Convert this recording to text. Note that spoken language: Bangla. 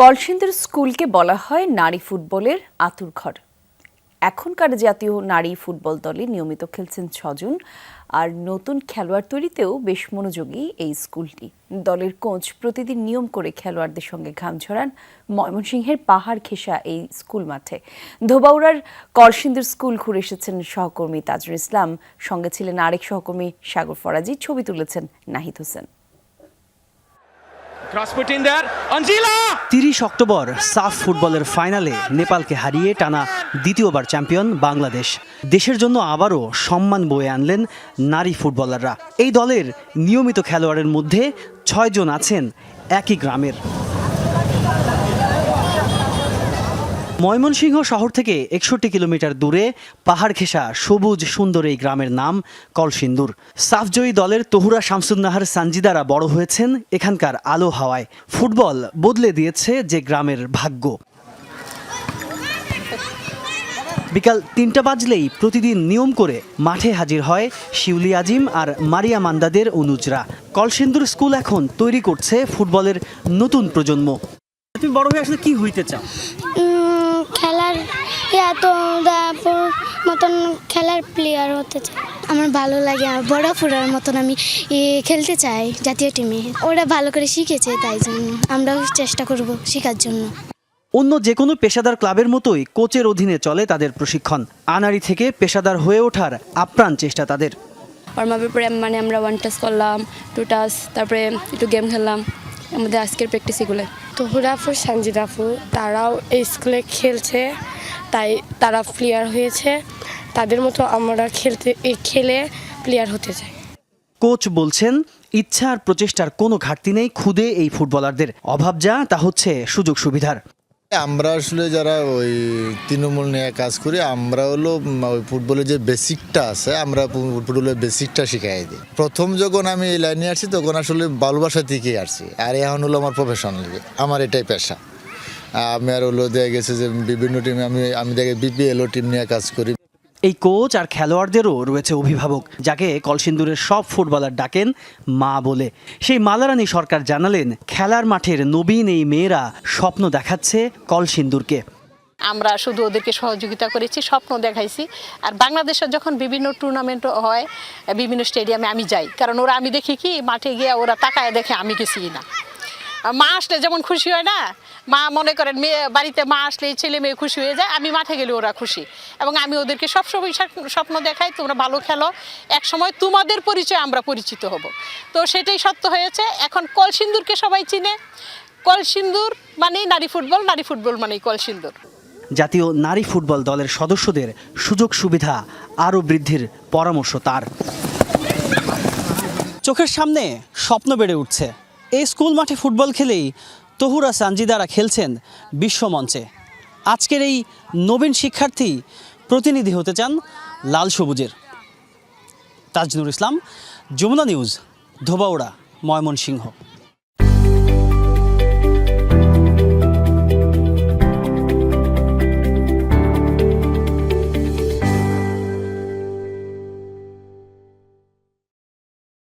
কলসিন্দুর স্কুলকে বলা হয় নারী ফুটবলের আতুরঘর এখনকার জাতীয় নারী ফুটবল দলে নিয়মিত খেলছেন ছজন, আর নতুন খেলোয়াড় তৈরিতেও বেশ মনোযোগী এই স্কুলটি। দলের কোচ প্রতিদিন নিয়ম করে খেলোয়াড়দের সঙ্গে ঘাম ঝরান ময়মনসিংহের পাহাড় ঘেঁষা এই স্কুল মাঠে। ধোবাউড়ার কলসিন্দুর স্কুল ঘুরে এসেছেন সহকর্মী তাজুল ইসলাম। সঙ্গে ছিলেন আরেক সহকর্মী সাগর ফরাজি। ছবি তুলেছেন নাহিদ হোসেন। তিরিশ অক্টোবর সাফ ফুটবলের ফাইনালে নেপালকে হারিয়ে টানা দ্বিতীয়বার চ্যাম্পিয়ন বাংলাদেশ। দেশের জন্য আবারও সম্মান বয়ে আনলেন নারী ফুটবলাররা। এই দলের নিয়মিত খেলোয়াড়ের মধ্যে ছয়জন আছেন একই গ্রামের। ময়মনসিংহ শহর থেকে একষট্টি কিলোমিটার দূরে পাহাড় ঘেঁষা সবুজ সুন্দর এই গ্রামের নাম কলসিন্দুর। সাফজয়ী দলের তহুরা শামসুন্নাহার সানজিদারা বড় হয়েছেন এখানকার আলো হাওয়ায়। ফুটবল বদলে দিয়েছে যে গ্রামের ভাগ্য। বিকাল তিনটা বাজলেই প্রতিদিন নিয়ম করে মাঠে হাজির হয় শিউলি আজিম আর মারিয়া মান্দাদের অনুজরা। কলসিন্দুর স্কুল এখন তৈরি করছে ফুটবলের নতুন প্রজন্ম। তুমি বড় হয়ে আসলে কি হইতে চাও? খেলার এত মতন খেলার প্লেয়ার হতে চাই আমার ভালো লাগে আর বড় ফুরার মতন আমি এ, খেলতে চাই জাতীয় টিমে ওরা ভালো করে শিখেছে তাই জন্য আমরাও চেষ্টা করব শেখার জন্য। অন্য যে কোনো পেশাদার ক্লাবের মতোই কোচের অধীনে চলে তাদের প্রশিক্ষণ। আনারি থেকে পেশাদার হয়ে ওঠার আপ্রাণ চেষ্টা তাদের। ওয়ার্ম আপের পরে মানে আমরা ওয়ান টাস করলাম টু টাস তারপরে একটু গেম খেললাম। আমাদের আজকের প্র্যাকটিস এগুলো তহুরাফুর সানজিদাফু তারাও এই স্কুলে খেলছে, তাই তারা প্লেয়ার হয়েছে। তাদের মতো আমরা খেলতে খেলে প্লেয়ার হতে চাই। কোচ বলছেন, ইচ্ছা আর প্রচেষ্টার কোনো ঘাটতি নেই খুদে এই ফুটবলারদের। অভাব যা, তা হচ্ছে সুযোগ সুবিধার। আমরা আসলে যারা ওই তৃণমূল নিয়ে কাজ করি, আমরা হলো ওই ফুটবলের যে বেসিকটা আছে, আমরা ফুটবলের বেসিকটা শিখাই দিই। প্রথম যখন আমি এই লাইনে আসছি, তখন আসলে ভালোবাসা থেকেই আসছি। আর এখন হলো আমার প্রফেশনাল আমার এটাই পেশা। আমি আর হলো দেখা গেছে যে বিভিন্ন টিমে আমি আমি দেখে বিপিএলও টিম নিয়ে কাজ করি। এই কোচ আর খেলোয়াড়দেরও রয়েছে অভিভাবক, যাকে কলসিন্দুরের সব ফুটবলার ডাকেন মা বলে। সেই মালারানী সরকার জানালেন, খেলার মাঠের নবীন এই মেয়েরা স্বপ্ন দেখাচ্ছে কলসিন্দুরকে। আমরা শুধু ওদেরকে সহযোগিতা করেছি, স্বপ্ন দেখাইছি। আর বাংলাদেশের যখন বিভিন্ন টুর্নামেন্ট হয়, বিভিন্ন স্টেডিয়ামে আমি যাই, কারণ ওরা আমি দেখি কি, মাঠে গিয়ে ওরা তাকায় দেখে আমি গেছি না। মা আসলে যেমন খুশি হয় না, মা মনে করেন মেয়ে, বাড়িতে মা আসলে ছেলে মেয়ে খুশি হয়ে যায়, আমি মাঠে গেলে ওরা খুশি। এবং আমি ওদেরকে সবসময় স্বপ্ন- দেখাই, তোমরা ভালো খেলো এক সময় তোমাদের পরিচয় আমরা পরিচিত হব। তো সেটাই সত্য হয়েছে, এখন কলসিন্দুরকে সবাই চিনে। কলসিন্দুর মানেই নারী ফুটবল নারী ফুটবল মানেই কলসিন্দুর। জাতীয় নারী ফুটবল দলের সদস্যদের সুযোগ সুবিধা আরও বৃদ্ধির পরামর্শ তার। চোখের সামনে স্বপ্ন বেড়ে উঠছে। এই স্কুল মাঠে ফুটবল খেলেই তহুরা সানজিদারা খেলছেন বিশ্বমঞ্চে আজকের এই নবীন শিক্ষার্থী প্রতিনিধি হতে চান লাল সবুজের। তাজনুর ইসলাম, যমুনা নিউজ, ধোবাউড়া, ময়মনসিংহ।